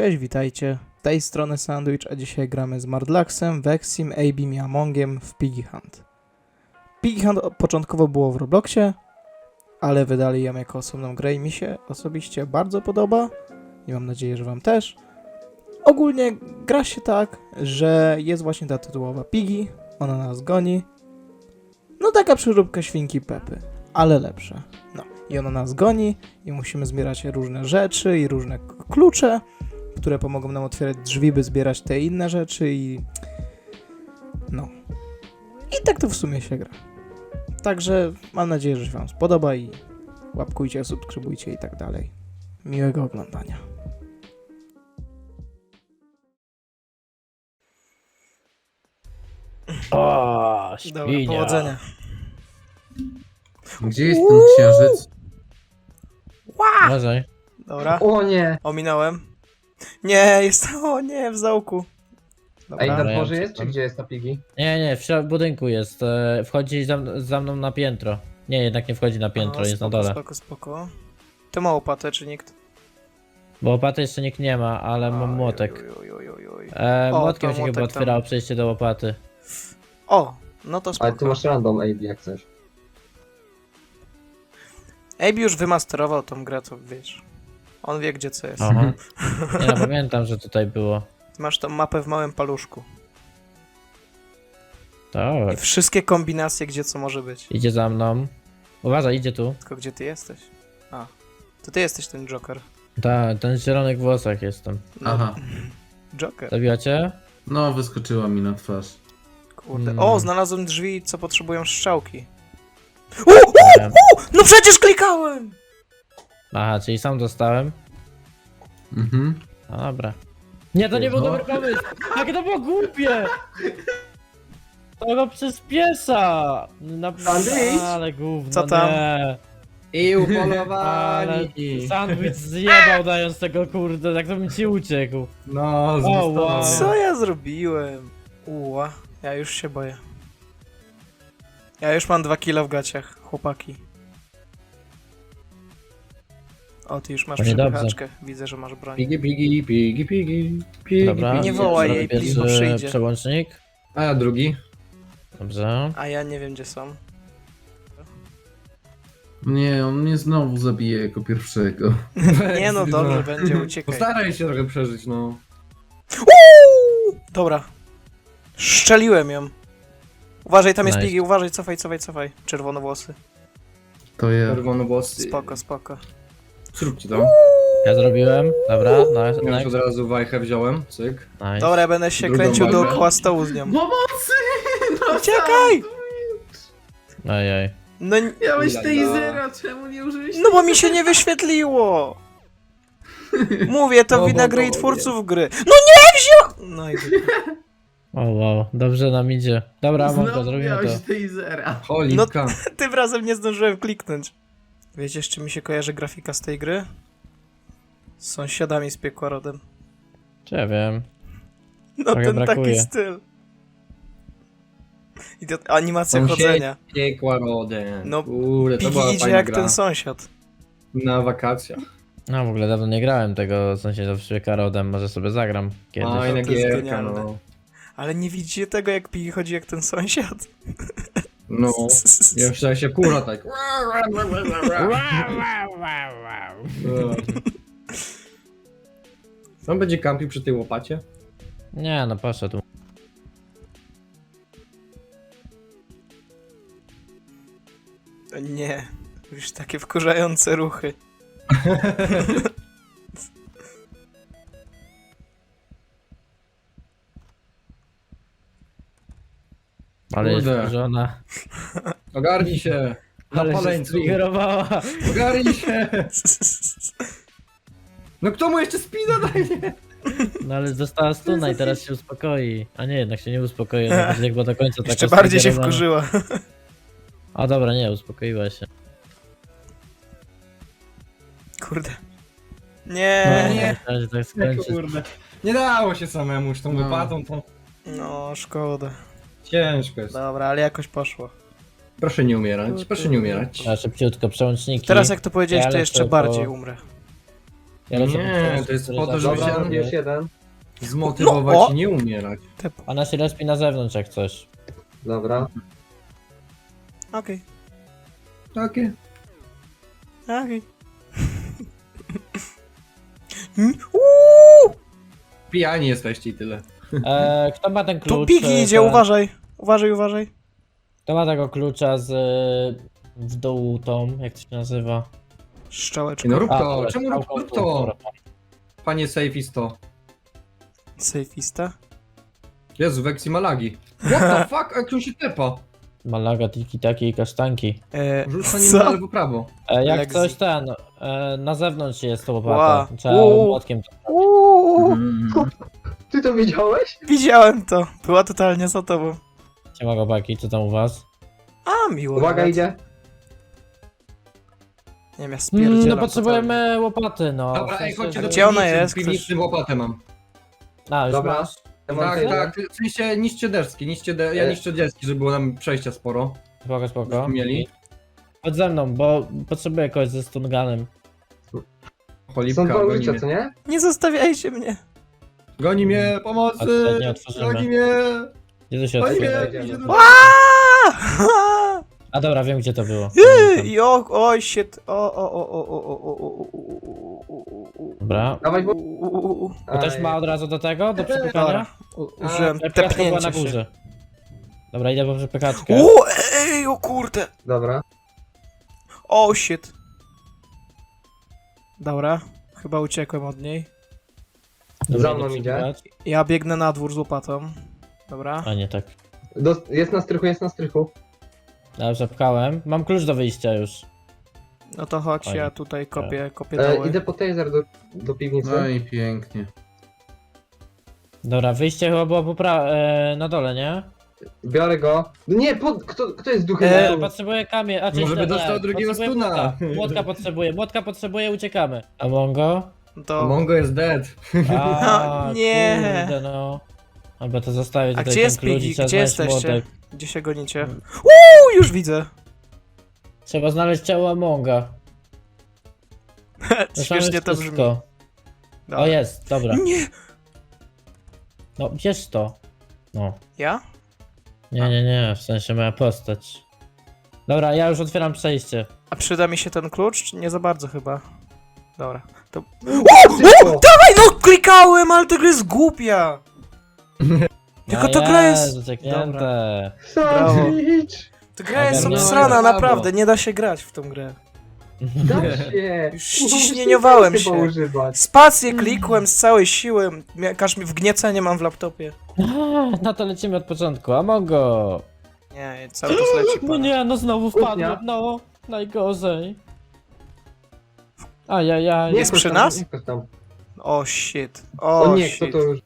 Cześć, witajcie. Z tej strony Sandwich, a dzisiaj gramy z Mardlaxem, Vexim, Abim i Amongiem w Piggy Hunt. Piggy Hunt początkowo było w Robloxie, ale wydali ją jako osobną grę i mi się osobiście bardzo podoba i mam nadzieję, że wam też. Ogólnie gra się tak, że jest właśnie ta tytułowa Piggy, ona nas goni. No taka przeróbka świnki Pepy, ale lepsza. No i ona nas goni i musimy zbierać różne rzeczy i różne klucze, które pomogą nam otwierać drzwi, by zbierać te inne rzeczy i... No. I tak to w sumie się gra. Także mam nadzieję, że się wam spodoba i łapkujcie, subskrybujcie i tak dalej. Miłego oglądania. O, Dobra, powodzenia. Gdzie jest ten księżyc? Uważaj. Dobra, O nie! ominąłem. Nie, jest... O nie, w załuku. Ej, Dobra. na ja dworze jest, czy gdzie jest ta pigi? Nie, nie, w środ- budynku jest. E, wchodzi za, za mną na piętro. Nie, jednak nie wchodzi na piętro, O, jest na spoko, dole. Spoko, spoko. Ty ma łopatę, czy nikt? Bo łopaty jeszcze nikt nie ma, ale mam Oj, młotek. oj, oj, oj, oj. E, O, młotkiem to się chyba młotek tam. otwierało przejście do łopaty. O, no to spoko. Ale tu masz random AB jak coś. Abe już wymasterował tą grę, to wiesz. On wie, gdzie co jest. Aha. Nie no, pamiętam, że tutaj było. Masz tą mapę w małym paluszku. I Tak. wszystkie kombinacje, gdzie co może być. Idzie za mną. Uważaj, idzie tu. Tylko gdzie ty jesteś? A, to ty jesteś ten Joker. Ta, ten w zielonych włosach jestem. No, Aha, Joker. Zabiła cię? no wyskoczyła mi na twarz. Kurde. Mm. O, znalazłem drzwi, co potrzebują strzałki. U, u, Nie. no przecież klikałem! Aha, czyli sam dostałem. Mhm. No dobra. Nie, to nie był No. dobry pomysł! Jak to było głupie! To go przyspiesza! Na... Sandwich? Ale gówno, Co tam? nie. I Ale upolowani! sandwich zjebał dając tego kurde, jak to bym ci uciekł. No, wow. Co ja zrobiłem? Uła, ja już się boję. Ja już mam dwa kilo w gaciach, chłopaki. O, ty już masz To niedobrze. przepychaczkę. Widzę, że masz broń. Pigi, pigi, pigi, pigi, pigi. Dobra. Nie wołaj zrobię jej, please, bo pierwszy przyjdzie. przełącznik. A ja drugi. Dobrze. A ja nie wiem, gdzie są. Nie, on mnie znowu zabije jako pierwszego. Nie no, dobrze, będzie, uciekaj. Postaraj się trochę przeżyć, no. Uuu! Dobra. Szczeliłem ją. Uważaj, tam jest Nice. pigi, uważaj, cofaj, cofaj, cofaj. Czerwonowłosy. To ja. Czerwone włosy. Spoko, spoko. Zróbcie to. Ja zrobiłem. Dobra, nice. Ja już od razu wajchę wziąłem, cyk. nice. Dobra, ja będę się Drugą kręcił walkę. dookoła stołu z nią. Pomocy! No Uciekaj! Ojej. No, n- Miałeś Ula, tasera, czemu nie użyłeś no bo mi się nie wyświetliło. Mówię, to No, wina bo gry i to twórców gry. No nie wziął! No i O wow, dobrze nam idzie. Dobra, Monko, Znowu zrobimy miałeś to. tasera. Cholipka. tym razem nie zdążyłem kliknąć. Wiecie, z czym mi się kojarzy grafika z tej gry? Z sąsiadami z piekła rodem. Czy ja wiem. No Trochę ten taki brakuje. styl. I to animacja Sąsiedzi chodzenia. Piekła rodem. No, Kurde, to była idzie fajna jak gra. ten sąsiad. Na wakacjach. No w ogóle dawno nie grałem tego sąsiada w szpieka rodem, może sobie zagram kiedyś. Fajna To jest gierka, genialne. no. Ale nie widzicie tego, jak Pigi chodzi jak ten sąsiad? No. Ja myślałem się kura tak. No. On będzie kampił przy tej łopacie? Nie, no poszedł. Nie. Już takie wkurzające ruchy. Ale jest Kurde. wkurzona. Ogarnij się! Na Ale się paleńcu! striggerowała. Ogarnij się! No kto mu jeszcze spina daje? No ale dostała stuna i teraz się uspokoi. A nie, jednak się nie uspokoi, ona będzie jakby do końca taka Jeszcze bardziej się striggerowana. wkurzyła. A dobra, nie, uspokoiła się. Kurde. No, Nie. nie. Tak. Kurde. Nie dało się samemu, już tą No. łopatą to No, szkoda. Ciężko jest. Dobra, ale jakoś poszło. Proszę nie umierać, proszę nie umierać. Trzeba szybciutko, przełączniki. Teraz jak to powiedziałeś, Ja to jeszcze bardziej umrę. Ja lecę Nie, to jest który po to, żeby się-. Dobra, jeden. Zmotywować No, o! i nie umierać. Ona się respi na zewnątrz jak coś. Dobra. Okej, Takie. okej. Mm, uuu! Pijani jesteście i tyle. E, kto ma ten klucz? Tu Piki e, idzie, ten- uważaj. Uważaj, uważaj. Kto ma tego klucza z e, w dół tą, jak to się nazywa? Szczałeczka. No rób to, dobra, czemu rób, strzałką rób w dół, to? dobra. Panie Safeisto. Safista. Jezu, Vexi ma lagi. What the fuck? Jak on się tepa? Malaga, tiki, taki i kasztanki. E, co? na lewo prawo. E, jak Lexi. coś ten, e, na zewnątrz jest to łopata. Ła. Trzeba Uuu. młotkiem. Uuu, Mm. Ty to widziałeś? widziałem to. Była totalnie za tobą. Siema chłopaki, co tam u was? A, miło. Uwaga, nawet. idzie. Nie wiem, ja Mm, spierdzielam no potrzebujemy łopaty, no. Dobra, W ej, sensie, chodźcie do Gdzie ona piwnicy, jest? W piwnicy łopatę mam. A, już Dobra. masz? Tak, tak, w sensie niszcie deski, niszcie de ja E. niszczę deski, żeby było nam przejścia sporo. Spoko, spoko. Byśmy mieli. Chodź ze mną, bo potrzebuję kogoś ze stunganem. Cholipka, Są dwa goni ulice, mnie. co nie? Nie zostawiajcie mnie. Goni mnie, A pomocy! tutaj nie otworzymy. Goni mnie! Gdzie to się Goni otwiera? mnie! Idziemy. idzie do- Aaaa! A dobra, wiem gdzie to było. I o, oj, shit. O, o, o, o, o, o, o, o, o, o, o, o, Dobra. Dawaj, bo... o, o. Ktoś Aj. ma od razu do tego, do u- użyłem Przepykaczka była na tepnięcia się. górze. Dobra, idę po przepykaczkę. O, ej, o kurde. Dobra. O, shit. Dobra, chyba uciekłem od niej. Dobra, Za idę mną idzie. przepykać. Ja biegnę na dwór z łopatą. Dobra. A nie tak. Do... Jest na strychu, jest na strychu. Ja przepkałem. Mam klucz do wyjścia już. No to chodź, Fajnie. ja tutaj kopię, kopię E, idę po taser do, do piwnicy. No i pięknie. Dobra, wyjście chyba było po pra- e, na dole, nie? Biorę go. No Nie, pod... kto, kto jest duchem? E, E, potrzebuję kamień. A, Może by dostał nie, drugiego stuna. Młotka. młotka potrzebuję, młotka potrzebuję, uciekamy. A Mongo? To... Mongo jest dead. A, Nie. Kurde no. Albo to zostawię A tutaj gdzie ten jest klucz i Piggy? trzeba Gdzie znaleźć jesteście? młotek. Gdzie się gonicie? Uuu, już widzę. Trzeba znaleźć ciało Amonga. Śmiesznie to brzmi. wszystko. Dobra. O jest, dobra. Nie! No, bierz to. No. Ja? Nie, nie, nie, w sensie moja postać. Dobra, ja już otwieram przejście. A przyda mi się ten klucz? czy Nie za bardzo chyba. Dobra. To... Szybko. Dawaj, no klikałem, ale gra jest głupia! Tylko A to gra jest... Brawo. Sandwich! To gra jest Ogarniamy. obsrana, Brawo. naprawdę, nie da się grać w tą grę. Da się! Już się. używać. Spację klikłem z całej siły, Mia- każ mi wgniecenie mam w laptopie. A, No to lecimy od początku. Amongo! Nie, cały czas leci No nie, no znowu Kuchnia. wpadłem, no. Najgorzej. Ajajaj. Jest Nie przy nas? nie tam. O shit, O o nie, kto shit, to już...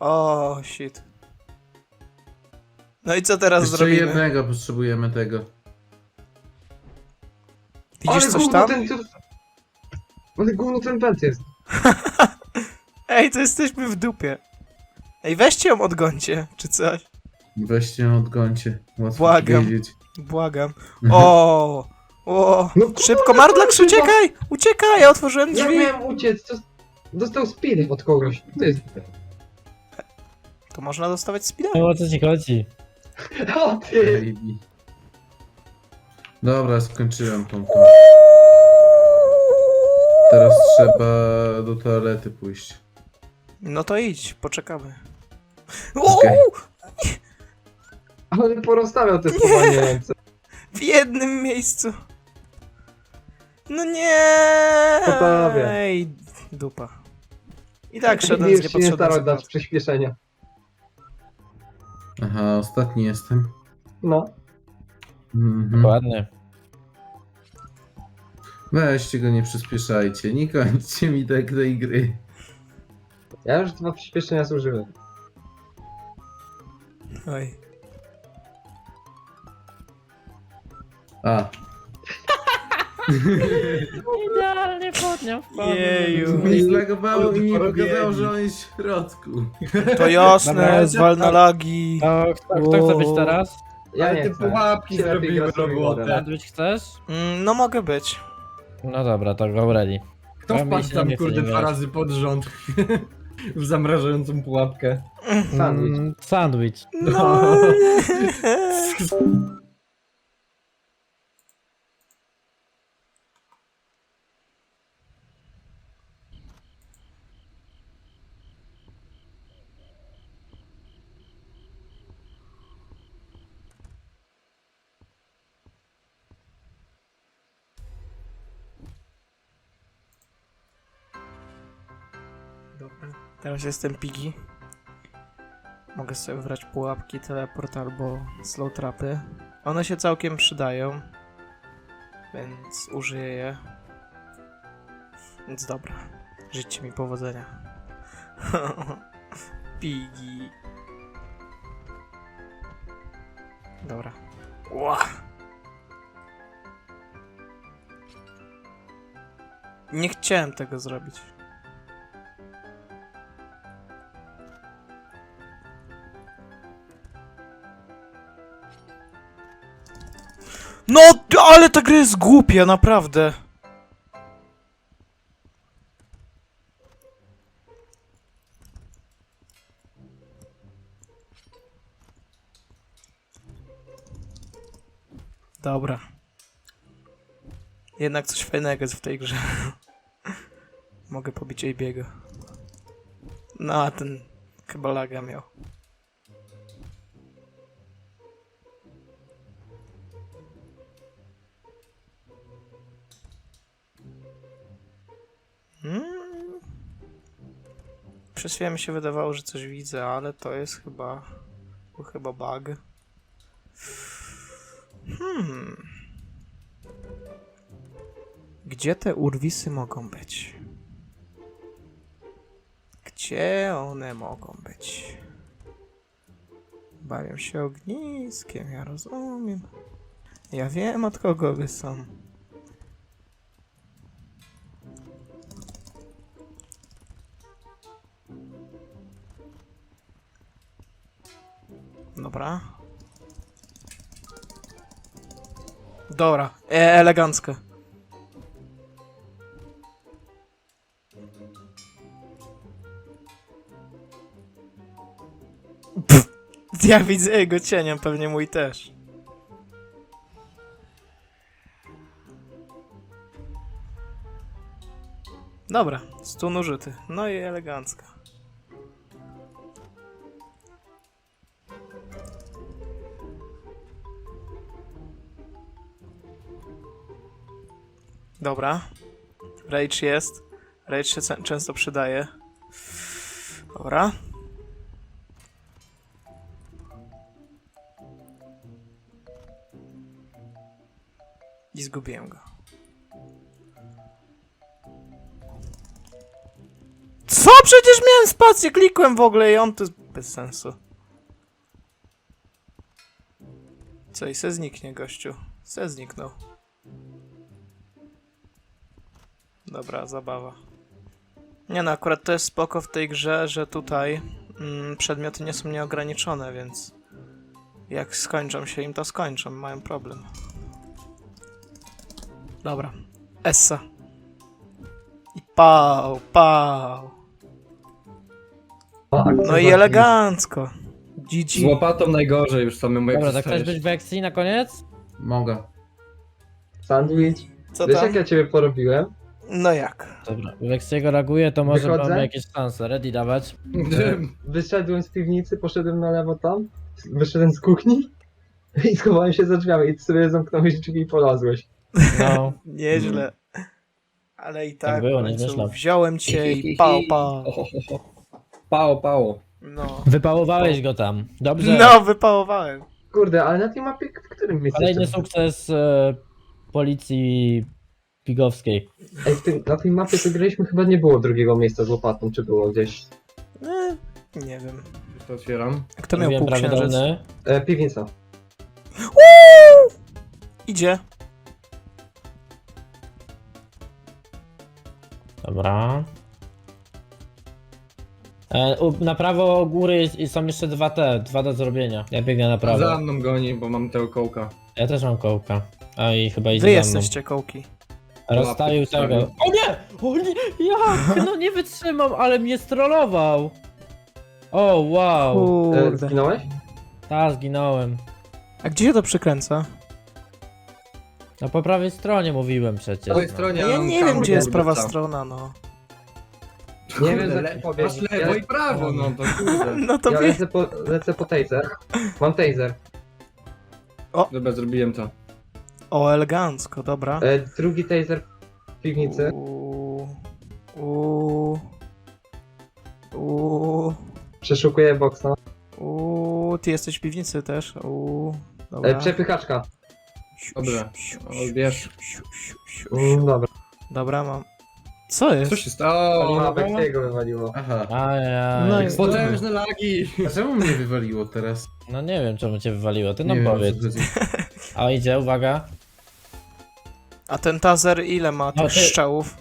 o shit. No i co teraz Jeszcze zrobimy? jednego potrzebujemy tego. Widzisz Ale coś gówno tam? Ten, to... Ale gówno ten pęd jest. Ej, to jesteśmy w dupie. Ej, weźcie ją odgońcie, czy coś. Weźcie ją odgońcie. Łatwo Błagam. Błagam. O, o. No kurwa, Szybko, Mardlax, kurwa. uciekaj! Uciekaj, ja otworzyłem Ja drzwi. miałem uciec, to... Dostał speed od kogoś. To jest... To można dostawać speeda? No o co ci chodzi? O ty! Baby. Dobra, skończyłem tą. tą. Teraz trzeba do toalety pójść. No to idź, poczekamy. O, Okej. Ale porozstawiał te schowanie ręce. W jednym miejscu. No nie. To prawie. Ej, dupa. I tak szedłem z Już się nie niepotrzebną starał dać przyspieszenia. Aha, ostatni jestem. No. Mhm. Dokładnie. Weźcie go, nie przyspieszajcie. Nie kończcie mi tak tej gry. Ja już dwa przyspieszenia zużyłem. Oj. A, Idealnie podniał. Jeju. mi zlagowało i mi pokazało, że on jest w środku. To jasne, Dobra, zwal na lagi. No, kto, kto chce być teraz? Ja Ale nie te chcę. pułapki lepiej zrobiły gra z robotę. Sandwich chcesz? Mm, No mogę być. No dobra, to go ready. Kto Ja wpadł myślę, tam, nie kurde, dwa grać. razy pod rząd? w zamrażającą pułapkę. Sandwich. Mm, sandwich. No. Teraz jestem Piggy. Mogę sobie wybrać pułapki, teleport albo slow trapy. One się całkiem przydają, więc użyję je. Więc dobra. Życzcie mi powodzenia. Piggy. Dobra. Ła! Nie chciałem tego zrobić. No, ale ta gra jest głupia, naprawdę. Dobra. Jednak coś fajnego jest w tej grze. Mogę pobić jej biego. No, a ten chyba laga miał. Hmm. Przez chwilę mi się wydawało, że coś widzę, ale to jest chyba... To chyba bug. Hmm. Gdzie te urwisy mogą być? Gdzie one mogą być? Bawią się ogniskiem, ja rozumiem. Ja wiem od kogo wy są. Dobra. Dobra, e elegancko. Pff, ja widzę jego cieniem, pewnie mój też. Dobra, stun użyty. No i elegancko. Dobra. Rage jest. Rage się często przydaje. Dobra. I zgubiłem go. Co? Przecież miałem spację, klikłem w ogóle i on to jest bez sensu. Co i se zniknie, gościu. Se zniknął. Dobra, zabawa. Nie no, akurat to jest spoko w tej grze, że tutaj mm, przedmioty nie są nieograniczone, więc jak skończą się im, to skończą, mają problem. Dobra, Essa. I pał, pał. Akcja No i elegancko. GG. Z łopatą najgorzej już samemu jak Dobra, tak chcesz zostajesz. być w Exi na koniec? Mogę. Sandwich. Co Wiesz tam? jak ja ciebie porobiłem? No jak? Dobra, w Exiego reaguje, to może Wychodzę? mamy jakieś szanse. Ready dawać? Wyszedłem z piwnicy, poszedłem na lewo tam, wyszedłem z kuchni i schowałem się za drzwiami i ty sobie zamknąłeś drzwi i polazłeś. No. Nieźle. Ale i tak, Tak było, w nie końcu wziąłem cię i pał, pał. Pało, pało. No. Wypałowałeś go tam. Dobrze. No, wypałowałem. Kurde, ale na tej mapie w którym miejscu? Kolejny jeszcze- sukces e, policji pigowskiej. Ej, w tym, na tej mapie to graliśmy chyba nie było drugiego miejsca z łopatą, czy było gdzieś? E, nie wiem. To otwieram. Kto miał Mówiłem prawy półksiężyc? dolny. E, piwnica. Uuu! Idzie. Dobra. E, u, na prawo góry jest, są jeszcze dwa te, dwa do zrobienia. Ja biegnę na prawo. Za mną goni, bo mam tego kołka. Ja też mam kołka. A i chyba idzie Wy za mną. jesteście kołki. Rozstawił tego. O nie! O nie! Jak? No nie wytrzymam, ale mnie strollował! O, wow! E, Kurde. zginąłeś? Ta, zginąłem. A gdzie się to przykręca? No po prawej stronie mówiłem przecież. Po prawej no. stronie Ja mam nie wiem, kamerę gdzie jest prawa strona, no. Nie wiem, Kurde, za pobiegł. Masz lewo i prawo, no to kurde. No to Ja wie... lecę po, lecę po taser. Mam taser. Dobra, zrobiłem to. O, elegancko, dobra. E, drugi taser w piwnicy. Uuu. Uuu. Uuu. Przeszukuję boksa. Uuu. Ty jesteś w piwnicy też? Uuu. E, Dobra. przepychaczka. Dobra. Siu, O, siu, bierz. siu, siu, siu, siu, Mm, dobra. Dobra, mam. Co jest? Co się stało? A, Bexiego wywaliło. Aha. Ajaj. No No, i- Potężne lagi. A czemu mnie wywaliło teraz? no nie wiem czemu cię wywaliło, ty nam nie wiem, o powiedz. co. A idzie, uwaga. A ten tazer ile ma tych No ty- strzałów?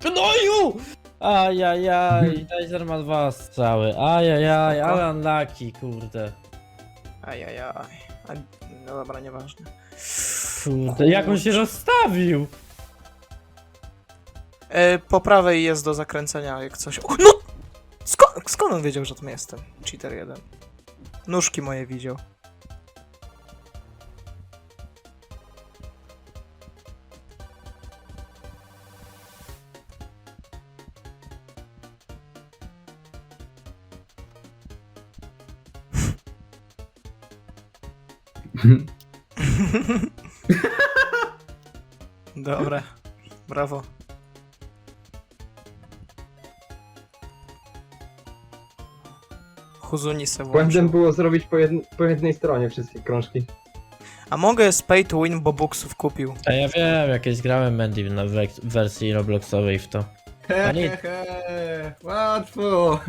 Gnoju! Ajajaj, Taser ma dwa strzały. Ajajaj, Spoko. ale unlucky, kurde. Ajajaj. A, no dobra, nieważne. Kurde, jak on się rozstawił? E, po prawej jest do zakręcenia, jak coś. O, no! Skąd, skąd on wiedział, że tam jestem? Cheater jeden. Nóżki moje widział. Dobra. Brawo. Huzuni se Błędem włączył. było zrobić po, jedn po jednej stronie wszystkie krążki. A mogę z pay to win, bo buksów kupił. A ja wiem, jakieś grałem Mandy na wek- wersji Robloxowej w to. Ani- Hehehe, Łatwo.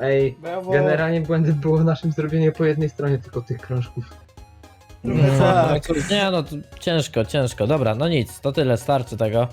Ej, Brawo. generalnie błędem było naszym zrobienie po jednej stronie tylko tych krążków. No, tak. no, nie no, to ciężko, ciężko. Dobra, no nic, to tyle, starczy tego.